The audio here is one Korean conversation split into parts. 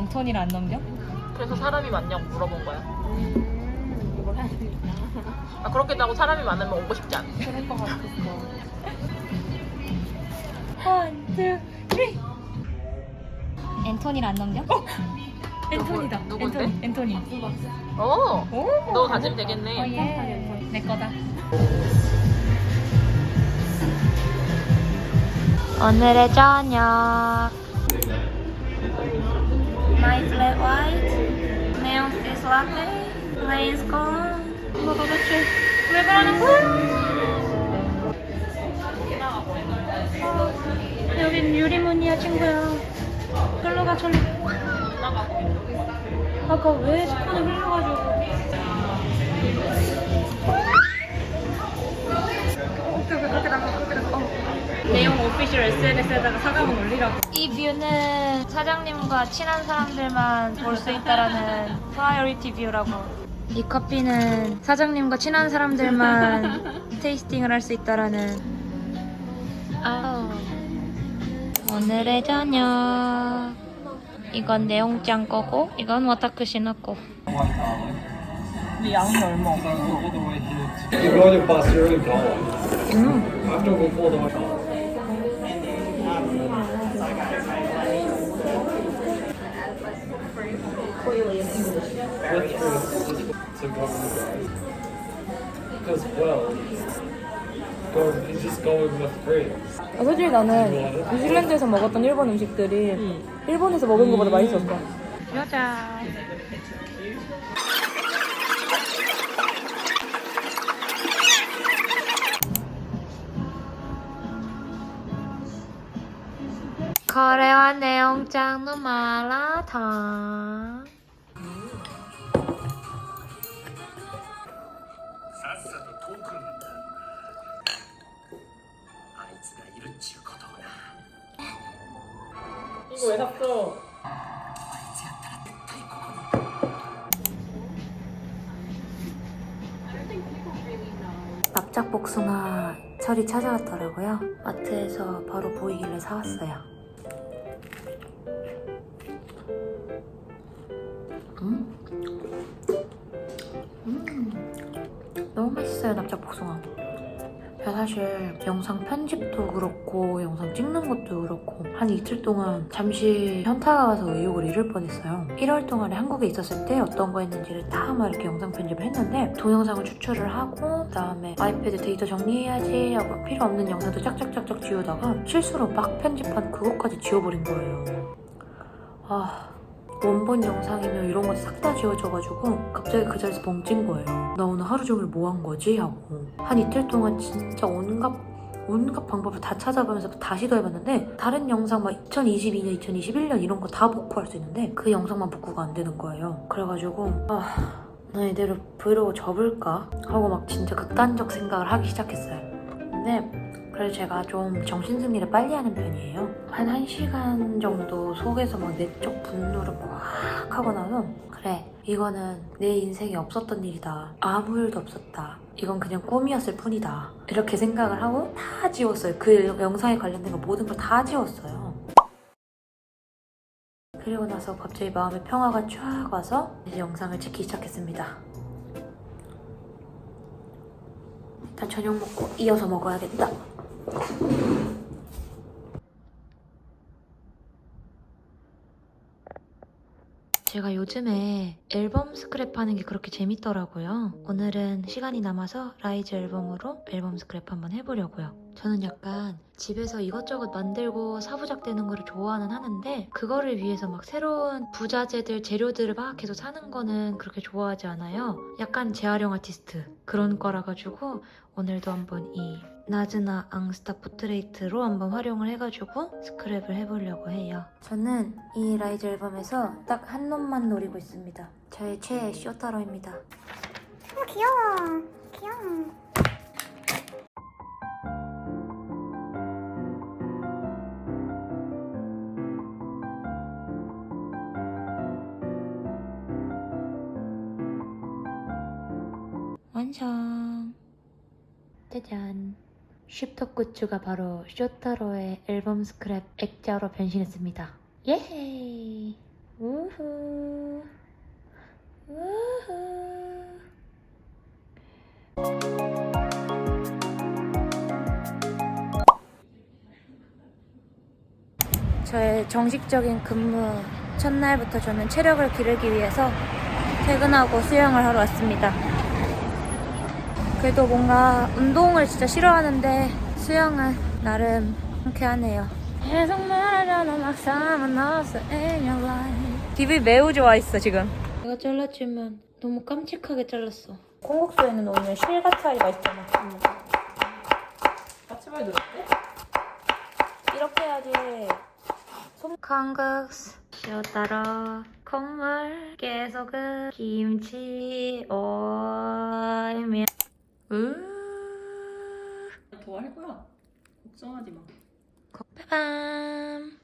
앤토니를 안 넘겨? 그래서 사람이 많냐고 물어본 거야. 음, 이걸 해야 되겠다. 아, 그렇겠다고 사람이 많으면 오고 싶지 않아. 그럴 것 같았어. 원, 투, 쓰리. 앤토니를 안 넘겨? 앤토니다. 누군데? 앤토니. 앤토니. 어, 오. 너 가지면 어, 되겠네. 예. 내 거다. 오늘의 저녁. My flat white, neon fish latte, plain scone. 이거 도대체 왜 그러는 거야? 여긴 유리문이야 친구야. 글로 가 절로. 아까 왜 스푼을 흘려가지고. 내용 오피셜 SNS에다가 사과문 올리라고. 이 뷰는 사장님과 친한 사람들만 볼 수 있다라는 프라이어리티 뷰라고. 이 커피는 사장님과 친한 사람들만 테이스팅을 할 수 있다라는. 아우. 오늘의 저녁. 이건 내용장 거고, 이건 와타크시노 거. 근데 양이 얼마 없어. You're going to bust your own collar. After we pull 지금 뭐 하는 거야? Because well, go, it's just going with grains. 아, 솔직히 나는 뉴질랜드에서 먹었던 일본 음식들이 일본에서 먹은 것보다 맛있었어. 여자. 거래와 내용장 누마라탕. 이거 왜 샀어? 납작 복숭아 철이 찾아왔더라고요. 마트에서 바로 보이길래 사왔어요. 사실 영상 편집도 그렇고 영상 찍는 것도 그렇고 한 이틀 동안 잠시 현타가 와서 의욕을 잃을 뻔했어요. 1월 동안에 한국에 있었을 때 어떤 거 했는지를 다 막 이렇게 영상 편집을 했는데 동영상을 추출을 하고 그다음에 아이패드 데이터 정리해야지 하고 필요 없는 영상도 짝짝짝짝 지우다가 실수로 막 편집한 그것까지 지워버린 거예요. 아 원본 영상이면 이런 거 싹 다 지워져가지고 갑자기 그 자리에서 뻥찐 거예요. 나 오늘 하루 종일 뭐 한 거지? 하고 한 이틀 동안 진짜 온갖 온갖 방법을 다 찾아보면서 다 시도해봤는데 다른 영상 막 2022년, 2021년 이런 거 다 복구할 수 있는데 그 영상만 복구가 안 되는 거예요. 그래가지고 아, 나 이대로 브이로그 접을까? 하고 막 진짜 극단적 생각을 하기 시작했어요. 근데 그래서 제가 좀 정신승리를 빨리 하는 편이에요. 한 1시간 정도 속에서 막 내적 분노를 막 하고 나서 그래 이거는 내 인생에 없었던 일이다. 아무 일도 없었다. 이건 그냥 꿈이었을 뿐이다. 이렇게 생각을 하고 다 지웠어요. 그 영상에 관련된 거 모든 걸 다 지웠어요. 그리고 나서 갑자기 마음의 평화가 쫙 와서 이제 영상을 찍기 시작했습니다. 일단 저녁 먹고 이어서 먹어야겠다. 제가 요즘에 앨범 스크랩 하는 게 그렇게 재밌더라고요. 오늘은 시간이 남아서 라이즈 앨범으로 앨범 스크랩 한번 해보려고요. 저는 약간 집에서 이것저것 만들고 사부작되는 거를 좋아는 하는데 그거를 위해서 막 새로운 부자재들, 재료들을 막 계속 사는 거는 그렇게 좋아하지 않아요. 약간 재활용 아티스트 그런 거라 가지고 오늘도 한번 이 나즈나 앙스타 포트레이트로 한번 활용을 해가지고 스크랩을 해보려고 해요. 저는 이 라이즈 앨범에서 딱 한 놈만 노리고 있습니다. 저의 최애 쇼타로입니다. 어, 귀여워. 귀여워. 굿즈가 바로 쇼타로의 앨범 스크랩 액자로 변신했습니다. 예헤이! 우후. 우후. 저의 정식적인 근무 첫날부터 저는 체력을 기르기 위해서 퇴근하고 수영을 하러 왔습니다. 그래도 뭔가 운동을 진짜 싫어하는데 수영은 나름 상쾌하네요. 계속 말하잖아 막상은 없어 in your life 기분이 매우 좋아 있어 지금 내가 잘랐지만 너무 깜찍하게 잘랐어 콩국수에는 오늘 실가차리가 있잖아 같이 봐야 되는데? 이렇게 해야지 손 콩국수 쇼 따라 콩물 계속은 김치 오이면 으 더 할 거야. 걱정하지 마. 빠밤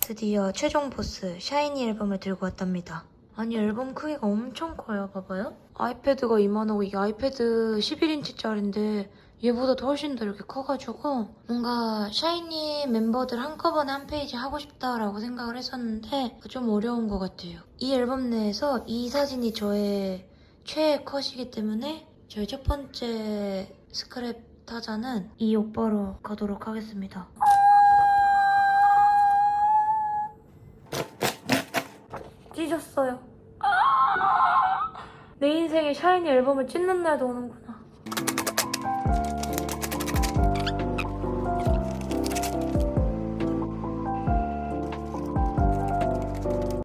드디어 최종 보스 샤이니 앨범을 들고 왔답니다. 아니 앨범 크기가 엄청 커요. 봐봐요. 아이패드가 이만하고 이게 아이패드 11인치짜리인데 얘보다 더 훨씬 더 이렇게 커가지고 뭔가 샤이니 멤버들 한꺼번에 한 페이지 하고 싶다라고 생각을 했었는데 좀 어려운 것 같아요. 이 앨범 내에서 이 사진이 저의 최애 컷이기 때문에 저의 첫 번째 스크랩 타자는 이 오빠로 가도록 하겠습니다. 찢었어요. 내 인생에 샤이니 앨범을 찢는 날도 오는구나.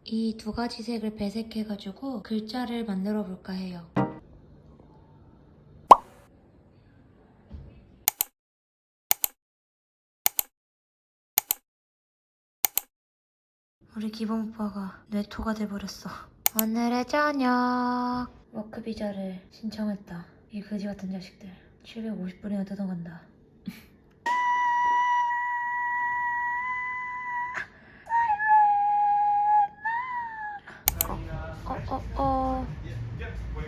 이 두 가지 색을 배색해가지고 글자를 만들어 볼까 해요. 우리 오빠가 뇌토가 돼버렸어. 오늘의 저녁 워크 비자를 신청했다. 이 그지 같은 자식들. 750분이나 뜯어간다. 어, 어, 어.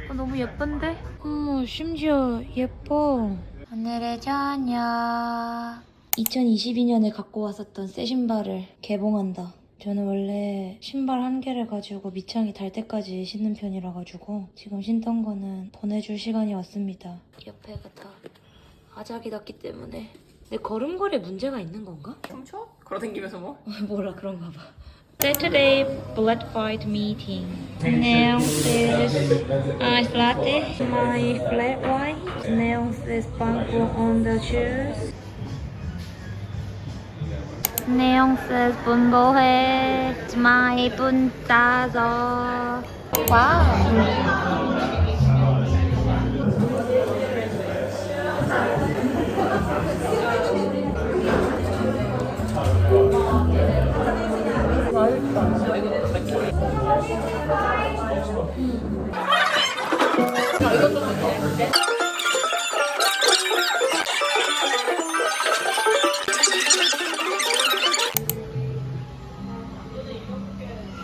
어, 너무 예쁜데? 어머, 심지어 예뻐. 오늘의 저녁. 2022년에 갖고 왔었던 새 신발을 개봉한다. 저는 원래 신발 한 개를 가지고 밑창이 달 때까지 신는 편이라 가지고 지금 신던 거는 보내줄 시간이 왔습니다. 옆에가 다 아작이 났기 때문에 내 걸음걸이에 문제가 있는 건가? 춤춰? 걸어다니면서 뭐? 뭐라 그런가 봐. Saturday blood fight meeting. Now this I started my flat white. Now this bunker on the chairs. Neon says 분보해 my 분따서. Wow.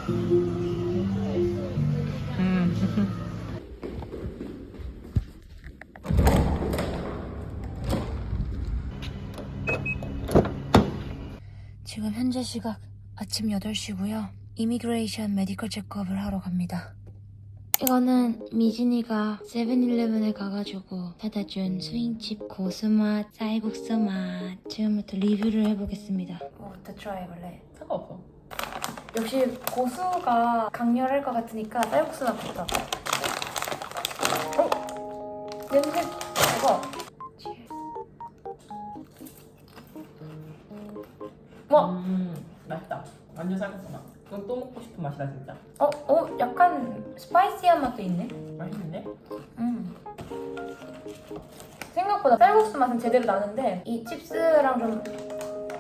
지금 현재 시각 아침 8시고요. 이미그레이션 메디컬 체크업을 하러 갑니다. 이거는 미진이가 세븐일레븐에 가가지고 사다 준 스윙칩 고수맛 쌀국수 맛 지금부터 리뷰를 해보겠습니다. 뭐 부터 트라이 해볼래? 상관없어. 역시 고수가 강렬할 것 같으니까 쌀국수 맛부터. 어? 냄새 이거. 와, 음, 맛있다. 완전 쌀국수 맛. 그럼 또 먹고 싶은 맛이다 진짜. 어, 어, 약간 스파이시한 맛도 있네. 맛있는데? 음. 생각보다 쌀국수 맛은 제대로 나는데 이 칩스랑 좀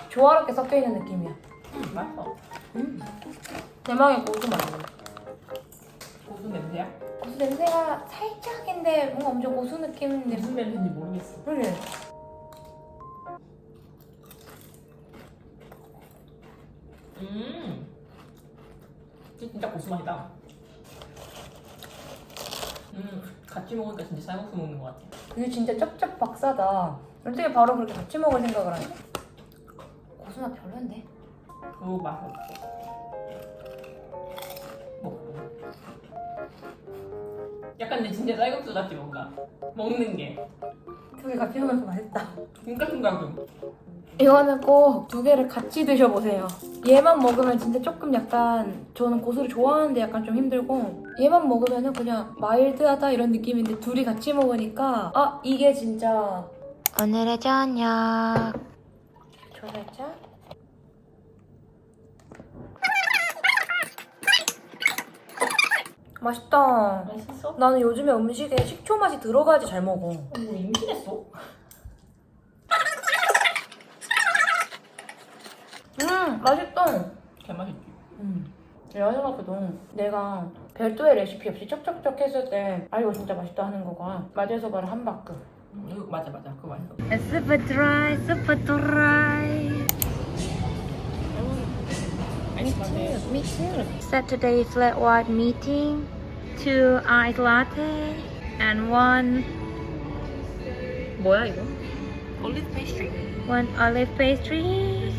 조화롭게 섞여 있는 느낌이야. 음, 맛있어. 음. 대망의 고수 맛. 고수 냄새야? 고수 냄새가 살짝인데 뭔가 엄청 고수 느낌인데 무슨 냄새인지 모르겠어. 그래. 음, 진짜 고수 맛이다. 음, 같이 먹으니까 진짜 쌀국수 먹는 것 같아. 이게 진짜 쩝쩝 박사다. 어떻게 바로 그렇게 같이 먹을 생각을 하지? 고수맛 별론데? 그 맛이 없어. 약간 근데 진짜 쌀국수 같지 뭔가. 먹는 게. 두개 같이 먹으면 맛있다. 김가슴가슴. 이거는 꼭 두 개를 같이 드셔보세요. 얘만 먹으면 진짜 조금 약간 저는 고수를 좋아하는데 약간 좀 힘들고 얘만 먹으면은 그냥 마일드하다 이런 느낌인데 둘이 같이 먹으니까 아 이게 진짜 오늘의 저녁. 저 살짝 맛있다. 맛있어? 나는 요즘에 음식에 식초 맛이 들어가야지 잘 먹어. 어, 뭐 임신했어? 음 맛있다. 개맛있지. 음. 마지막에도 내가 별도의 레시피 없이 쩍쩍쩍 했을 때 아 이거 진짜 맛있다 하는 거가 맛에서 바로 한 바퀴. 음, 이거 맞아 맞아 그거 맛있어. super dry, super dry. Me too, me too. Saturday flat white meeting, two ice latte, and one 뭐야 이거? 올리브 페이스트리. One olive pastry.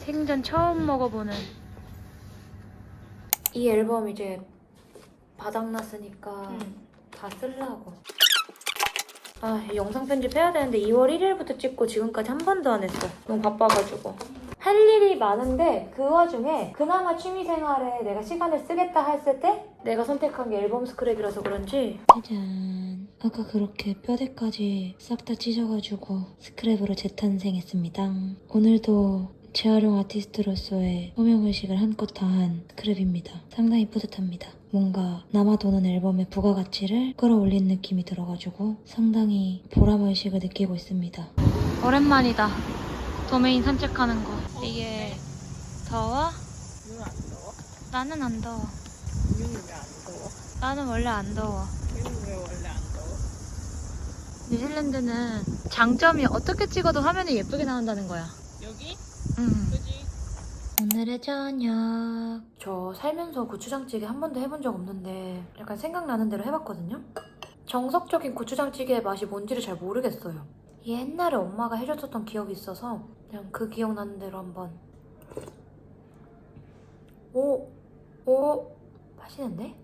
생전 처음 먹어보는 이 앨범 이제 바닥났으니까 다 쓸라고. 아, 이 영상 편집 해야 되는데 2월 1일부터 찍고 지금까지 한 번도 안 했어. 너무 바빠가지고. 할 일이 많은데 그 와중에 그나마 취미생활에 내가 시간을 쓰겠다 했을 때 내가 선택한 게 앨범 스크랩이라서 그런지 짜잔. 아까 그렇게 뼈대까지 싹 다 찢어가지고 스크랩으로 재탄생했습니다. 오늘도 재활용 아티스트로서의 소명의식을 한껏 다한 스크랩입니다. 상당히 뿌듯합니다. 뭔가 남아도는 앨범의 부가가치를 끌어올린 느낌이 들어가지고 상당히 보람의식을 느끼고 있습니다. 오랜만이다. 도메인 산책하는 거 이게 더워? 나는 안 더워 나는 원래 안 더워. 뉴질랜드는 장점이 어떻게 찍어도 화면이 예쁘게 나온다는 거야. 여기? 응. 그지? 오늘의 저녁. 저 살면서 고추장찌개 한 번도 해본 적 없는데 약간 생각나는 대로 해봤거든요. 정석적인 고추장찌개의 맛이 뭔지를 잘 모르겠어요. 옛날에 엄마가 해줬었던 기억이 있어서 그냥 그 기억나는 대로 한번. 오, 오, 맛있는데?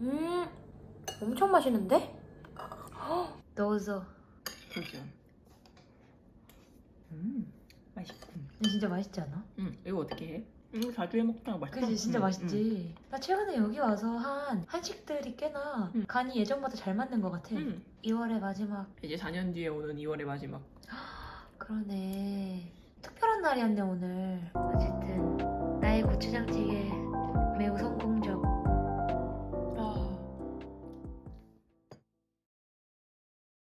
음, 엄청 맛있는데? 헉, 넣어서. 그죠. 음, 맛있군. 진짜 맛있지 않아? 음, 이거 어떻게 해? 이거 자주 해 먹다가 맛있어. 그치 진짜 음, 맛있지. 나 최근에 여기 와서 한 한식들이 꽤나 음. 간이 예전보다 잘 맞는 것 같아. 음. 2월의 마지막. 이제 4년 뒤에 오는 2월의 마지막. 그러네. 특별한 날이었네 오늘. 어쨌든 나의 고추장찌개 매우 성공적.